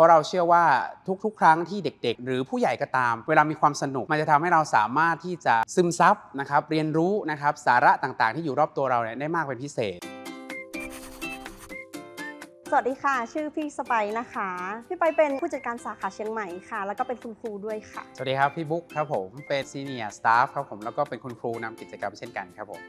ราะเราเชื่อว่าทุกๆ ครั้งที่เด็กๆ หรือผู้ใหญ่ก็ตาม เวลามีความสนุกมันจะทำให้เราสามารถที่จะซึมซับนะครับเรียนรู้นะครับสาระต่างๆ ที่อยู่รอบตัวเราเนี่ยได้มากเป็นพิเศษสวัสดีค่ะ ชื่อพี่สไปซ์นะคะ พี่ไปเป็นผู้จัดการสาขาเชียงใหม่ค่ะ แล้วก็เป็นคุณครูด้วยค่ะ สวัสดีครับ พี่บุ๊คครับผม เป็นซีเนียร์สตาฟครับผม แล้วก็เป็นคุณครูนำกิจกรรมเช่นกันครับผม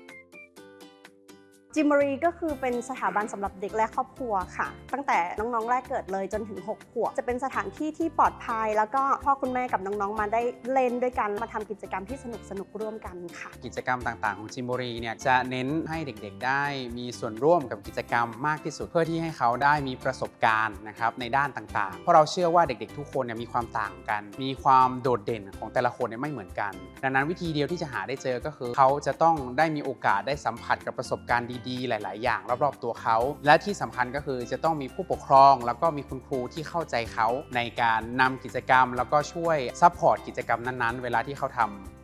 จิมมรีก็คือเป็นสถาบันสำหรับเด็กและครอบครัวค่ะ ตั้งแต่น้องๆแรกเกิดเลยจนถึง 6 ขวบ จะเป็นสถานที่ที่ปลอดภัย แล้วก็พ่อคุณแม่กับน้องๆ มาได้เล่นด้วยกัน มาทำกิจกรรมที่สนุกสนุกร่วมกันค่ะ กิจกรรมต่างๆ ของจิมบรีเนี่ยจะเน้นให้เด็กๆ ได้มีส่วนร่วมกับกิจกรรมมากที่สุดเพื่อที่ให้เขาได้มีประสบการณ์นะครับในด้านต่างๆ เพราะเราเชื่อว่าเด็กๆ ทุกคนเนี่ยมีความต่างกัน มีความโดดเด่นของแต่ละคนเนี่ยไม่เหมือนกัน ดังนั้นวิธีเดียวที่จะหาได้เจอก็คือ เขาจะต้องได้มีโอกาสได้สัมผัสกับประสบการณ์ดีๆ หลาย ๆ อย่างรอบๆตัวเขา และที่สำคัญก็คือจะต้องมีผู้ปกครอง แล้วก็มีคุณครูที่เข้าใจเขาในการนำกิจกรรม แล้วก็ช่วยซัพพอร์ตกิจกรรมนั้นๆ เวลาที่เขาทำ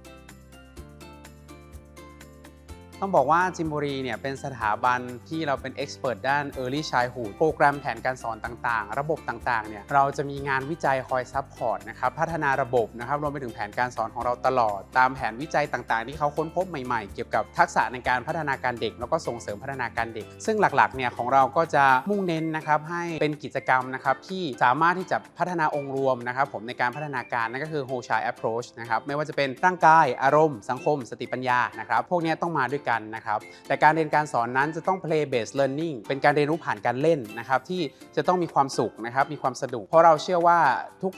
ต้องบอกว่าจิมบุรีเนี่ยเป็นสถาบันที่เราเป็นเอ็กซ์เพรสด้าน Early Childhood โปรแกรมแผนการสอนต่างๆ ระบบต่างๆเนี่ยเราจะมีงานวิจัยคอยซัพพอร์ตนะครับพัฒนาระบบนะครับรวมไปถึงแผนการสอนของเราตลอด ตามแผนวิจัยต่างๆ ที่เขาค้นพบใหม่ๆ เกี่ยวกับทักษะในการพัฒนาการเด็ก แล้วก็ส่งเสริมพัฒนาการเด็ก ซึ่งหลักๆเนี่ยของเราก็จะมุ่งเน้นนะครับให้เป็นกิจกรรมนะครับที่สามารถที่จะพัฒนาองค์รวมนะครับผมในการพัฒนาการนั่นก็คือ whole child approach นะครับไม่ว่าจะเป็นร่างกายอารมณ์ สังคม สติปัญญานะครับพวกนี้ต้องมาด้วยกันนะครับแต่การเรียนการสอนนั้นจะต้อง play based learning เป็นการเรียนรู้ผ่านการเล่นนะครับที่จะต้องมีความสุขนะครับมีความสนุก เพราะเราเชื่อว่า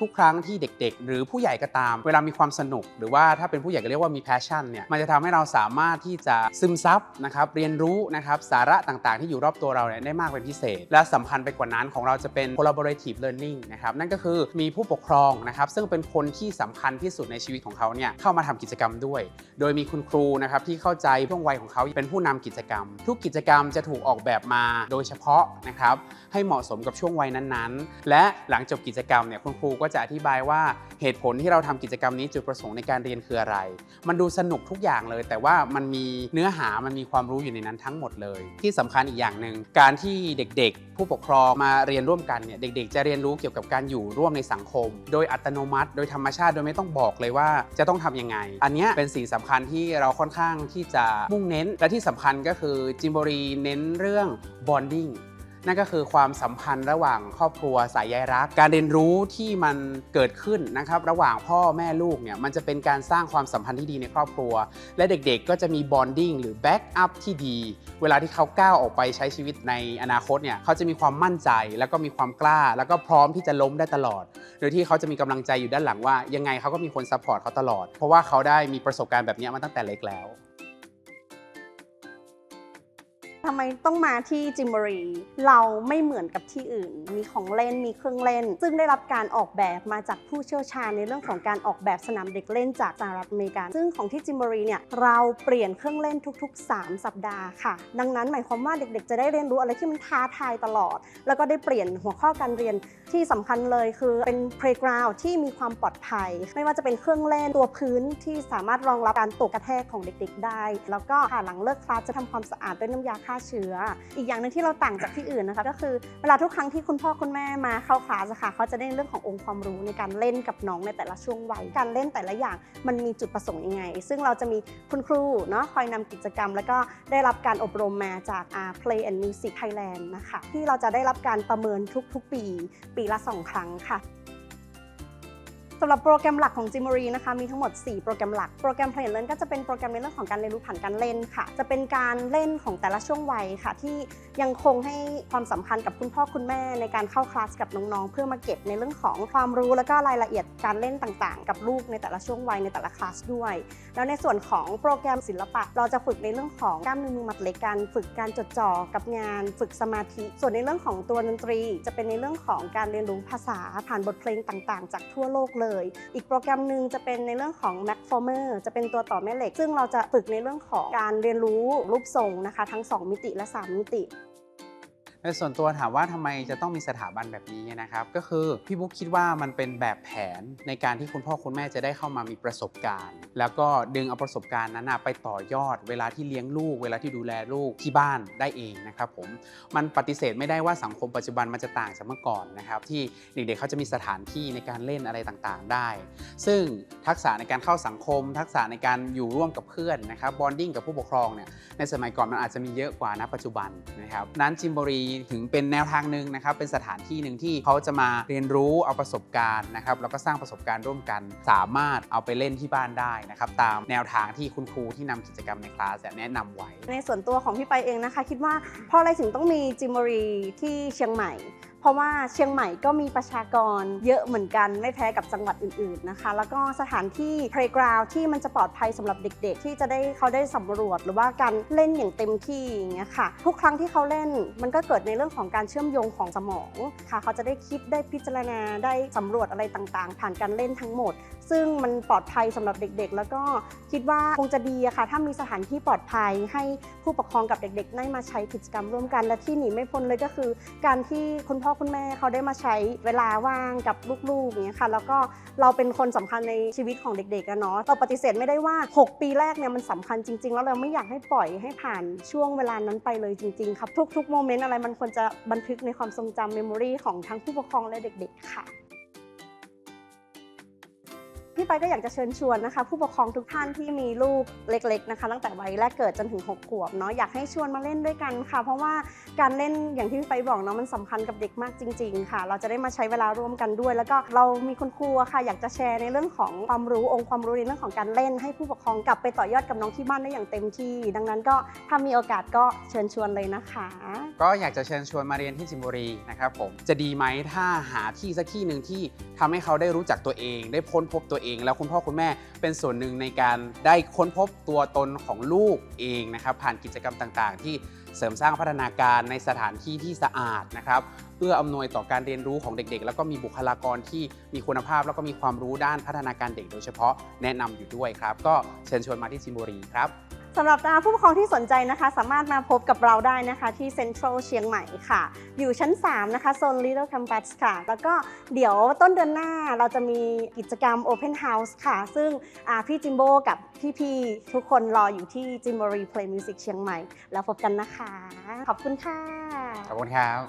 ทุกๆ ครั้งที่เด็ก ๆ หรือผู้ใหญ่ก็ตาม เวลามีความสนุก หรือว่าถ้าเป็นผู้ใหญ่ก็เรียกว่ามี passion เนี่ยมันจะทำให้เราสามารถที่จะซึมซับนะครับเรียนรู้นะครับสาระต่างๆ ที่อยู่รอบตัวเราเนี่ยได้มากเป็นพิเศษ และสำคัญไปกว่านั้นของเราจะเป็น collaborative learning นะครับนั่นก็คือมีผู้ปกครองนะครับซึ่งเป็นคนที่สำคัญที่สุดในชีวิตของเขาเนี่ยเข้ามาทำกิจกรรมด้วย โดยมีคุณครูนะครับที่เข้าใจช่วงวัยของเขาเป็นผู้นำกิจกรรม ทุกกิจกรรมจะถูกออกแบบมาโดยเฉพาะนะครับให้เหมาะสมกับช่วงวัยนั้นๆ และหลังจบกิจกรรมเนี่ยคุณครูก็จะอธิบายว่าเหตุผลที่เราทำกิจกรรมนี้จุดประสงค์ในการเรียนคืออะไร มันดูสนุกทุกอย่างเลย แต่ว่ามันมีเนื้อหามันมีความรู้อยู่ในนั้นทั้งหมดเลย ที่สำคัญอีกอย่างหนึ่งการที่เด็กๆ ผู้ปกครองมาเรียนร่วมกันเนี่ยเด็ก ๆ จะเรียนรู้เกี่ยวกับการอยู่ร่วมในสังคม โดยอัตโนมัติ โดยธรรมชาติโดยไม่ต้องบอกเลยว่าจะต้องทำยังไง อันนี้เป็นสิ่งสำคัญที่เราค่อนข้างที่จะมุ่งเน้น และที่สำคัญก็คือจิมบรีเน้นเรื่อง bonding นั่นก็คือความสัมพันธ์ระหว่างครอบครัวสายใยรัก การเรียนรู้ที่มันเกิดขึ้นนะครับระหว่างพ่อแม่ลูกเนี่ยมันจะเป็นการสร้างความสัมพันธ์ที่ดีในครอบครัว และเด็กๆ ก็จะมีบอนดิ้งหรือแบ็กอัพที่ดี เวลาที่เขาก้าวออกไปใช้ชีวิตในอนาคตเนี่ยเขาจะมีความมั่นใจ แล้วก็มีความกล้า แล้วก็พร้อมที่จะล้มได้ตลอด โดยที่เขาจะมีกำลังใจอยู่ด้านหลังว่า ยังไงเขาก็มีคนซัพพอร์ตเขาตลอด เพราะว่าเขาได้มีประสบการณ์แบบนี้มาตั้งแต่เล็กแล้ว ทำไมต้องมาที่จิมบรีเราไม่เหมือนกับที่อื่น มีของเล่นมีเครื่องเล่น ซึ่งได้รับการออกแบบมาจากผู้เชี่ยวชาญในเรื่องของการออกแบบสนามเด็กเล่นจากสหรัฐอเมริกาซึ่งของที่จิมบรีเนี่ยเราเปลี่ยนเครื่องเล่นทุก ๆ 3 สัปดาห์ค่ะ ดังนั้นหมายความว่าเด็กๆ จะได้เรียนรู้อะไรที่มันท้าทายตลอด แล้วก็ได้เปลี่ยนหัวข้อการเรียนที่สำคัญเลยคือเป็น playground ที่มีความปลอดภัย ไม่ว่าจะเป็นเครื่องเล่นตัวพื้นที่สามารถรองรับการตกกระแทกของเด็ก ๆ ได้ แล้วก็หลังเลิกคลาสจะทำความสะอาดด้วยน้ำยาฆ่าเชื้อ อีกอย่างหนึ่งที่เราต่างจากที่อื่นนะคะ ก็คือเวลาทุกครั้งที่คุณพ่อคุณแม่มาเข้าคลาสค่ะเขาจะได้เรื่องขององค์ความรู้ในการเล่นกับน้องในแต่ละช่วงวัยการเล่นแต่ละอย่างมันมีจุดประสงค์ยังไง ซึ่งเราจะมีคุณครูเนาะคอยนำกิจกรรม แล้วก็ได้รับการอบรมมาจาก Play and Music Thailand นะคะที่เราจะได้รับการประเมินทุกๆปี ปีละ 2 ครั้งค่ะ สำหรับโปรแกรมหลักของ g i m o r y นะคะมีทั้งหมด 4 โปรแกรมหลัก โปรแกรม Play and Learn ก็จะเป็นโปรแกรมในเรื่องของการเรียนรู้ผ่านการเล่นค่ะ จะเป็นการเล่นของแต่ละช่วงวัยค่ะ ที่ ยังคงให้ความสำคัญกับคุณพ่อคุณแม่ในการเข้าคลาสกับน้องๆ เพื่อมาเก็บในเรื่องของความรู้แล้วก็รายละเอียดการเล่นต่างๆ กับลูกในแต่ละช่วงวัยในแต่ละคลาสด้วย แล้วในส่วนของโปรแกรมศิลปะ เราจะฝึกในเรื่องของกล้ามเนื้อมือมัดเล็กการฝึกการจดจ่อกับงาน ฝึกสมาธิ ส่วนในเรื่องของตัวดนตรี จะเป็นในเรื่องของการเรียนรู้ภาษาผ่านบทเพลงต่างๆ จากทั่วโลกเลย อีกโปรแกรมหนึ่งจะเป็นในเรื่องของ Mac Former จะเป็นตัวต่อแม่เหล็ก ซึ่งเราจะฝึกในเรื่องของการเรียนรู้รูปทรงนะคะ ทั้ง 2 มิติและ 3 มิติ ในส่วนตัวถามว่าทำไมจะต้องมีสถาบันแบบนี้นะครับ ก็คือพี่บุ๊กคิดว่ามันเป็นแบบแผนในการที่คุณพ่อคุณแม่จะได้เข้ามามีประสบการณ์ แล้วก็ดึงเอาประสบการณ์นั้นไปต่อยอด เวลาที่เลี้ยงลูก เวลาที่ดูแลลูกที่บ้านได้เองนะครับผมมันปฏิเสธไม่ได้ว่าสังคมปัจจุบันมันจะต่างจากเมื่อก่อนนะครับที่เด็กๆเขาจะมีสถานที่ในการเล่นอะไรต่างๆ ได้ ซึ่งทักษะในการเข้าสังคม ทักษะในการอยู่ร่วมกับเพื่อนนะครับบอนดิ้งกับผู้ปกครองเนี่ยในสมัยก่อนมันอาจจะมีเยอะกว่าณปัจจุบันนะครับนั้นจิมบรีถึงเป็นแนวทางหนึ่งนะครับ เป็นสถานที่หนึ่งที่เขาจะมาเรียนรู้เอาประสบการณ์นะครับแล้วก็สร้างประสบการณ์ร่วมกัน สามารถเอาไปเล่นที่บ้านได้นะครับตามแนวทางที่คุณครูที่นำกิจกรรมในคลาสแนะนำไว้ ในส่วนตัวของพี่ไปเองนะคะ คิดว่าเพราะอะไรถึงต้องมีจิมบรีที่เชียงใหม่ เพราะว่าเชียงใหม่ก็มีประชากรเยอะเหมือนกันไม่แพ้กับจังหวัดอื่นๆนะคะ แล้วก็สถานที่ playground ที่มันจะปลอดภัยสำหรับเด็ก ๆ ที่จะได้เขาได้สำรวจ หรือว่าการเล่นอย่างเต็มที่อย่างเงี้ยค่ะ ทุกครั้งที่เขาเล่นมันก็เกิดในเรื่องของการเชื่อมโยงของสมองค่ะ เขาจะได้คิดได้พิจารณาได้สำรวจอะไรต่างๆ ผ่านการเล่นทั้งหมด ซึ่งมันปลอดภัยสำหรับเด็กๆ แล้วก็คิดว่าคงจะดีอะค่ะ ถ้ามีสถานที่ปลอดภัยให้ผู้ปกครองกับเด็กๆได้มาใช้กิจกรรมร่วมกัน และที่หนีไม่พ้นเลยก็คือ การที่คุณพ่อคุณแม่เขาได้มาใช้เวลาว่างกับลูกๆอย่างเงี้ยค่ะ แล้วก็เราเป็นคนสำคัญในชีวิตของเด็กๆอะเนาะเราปฏิเสธไม่ได้ว่า 6 ปีแรกเนี่ยมันสำคัญจริง ๆ แล้วเราไม่อยากให้ปล่อยให้ผ่านช่วงเวลานั้นไปเลยจริงๆครับทุกๆโมเมนต์อะไรมันควรจะบันทึกในความทรงจำเมมโมรีของทั้งผู้ปกครองและเด็ก ๆ ค่ะ ไปก็อยากจะเชิญชวนนะคะ ผู้ปกครองทุกท่านที่มีลูกเล็ก ๆนะคะ ตั้งแต่วัยแรกเกิดจนถึง 6 ขวบเนาะอยากให้ชวนมาเล่นด้วยกันค่ะ เพราะว่าการเล่นอย่างที่ไปบอกเนาะมันสำคัญกับเด็กมากจริง ๆ ค่ะ เราจะได้มาใช้เวลาร่วมกันด้วย แล้วก็เรามีคุณครูค่ะอยากจะแชร์ในเรื่องของความรู้องค์ความรู้ในเรื่องของการเล่น ให้ผู้ปกครองกลับไปต่อยอดกับน้องที่บ้านได้อย่างเต็มที่ ดังนั้นก็ถ้ามีโอกาสก็เชิญชวนเลยนะคะ ก็อยากจะเชิญชวนมาเรียนที่จิมบุรีนะครับผมจะดีไหมถ้าหาที่สักที่หนึ่งที่ทำให้เขาได้รู้จักตัวเอง ได้ค้นพบตัวเองแล้วคุณพ่อคุณแม่เป็นส่วนหนึ่งในการได้ค้นพบตัวตนของลูกเองนะครับ ผ่านกิจกรรมต่างๆ ที่เสริมสร้างพัฒนาการในสถานที่ที่สะอาดนะครับเพื่ออำนวยต่อการเรียนรู้ของเด็กๆ แล้วก็มีบุคลากรที่มีคุณภาพ แล้วก็มีความรู้ด้านพัฒนาการเด็กโดยเฉพาะแนะนำอยู่ด้วยครับ ก็เชิญชวนมาที่ซิมบุรีครับ สำหรับผู้ปกครองที่สนใจนะคะ สามารถมาพบกับเราได้นะคะ ที่เซ็นทรัลเชียงใหม่ค่ะ อยู่ชั้น 3 นะคะโซน Little Campus ค่ะ แล้วก็เดี๋ยวต้นเดือนหน้าเราจะมีกิจกรรม Open House ค่ะ ซึ่งพี่จิมโบกับพี่ๆทุกคนรออยู่ที่จิมบรี Play Music เชียงใหม่ แล้วพบกันนะคะ ขอบคุณค่ะ ขอบคุณครับ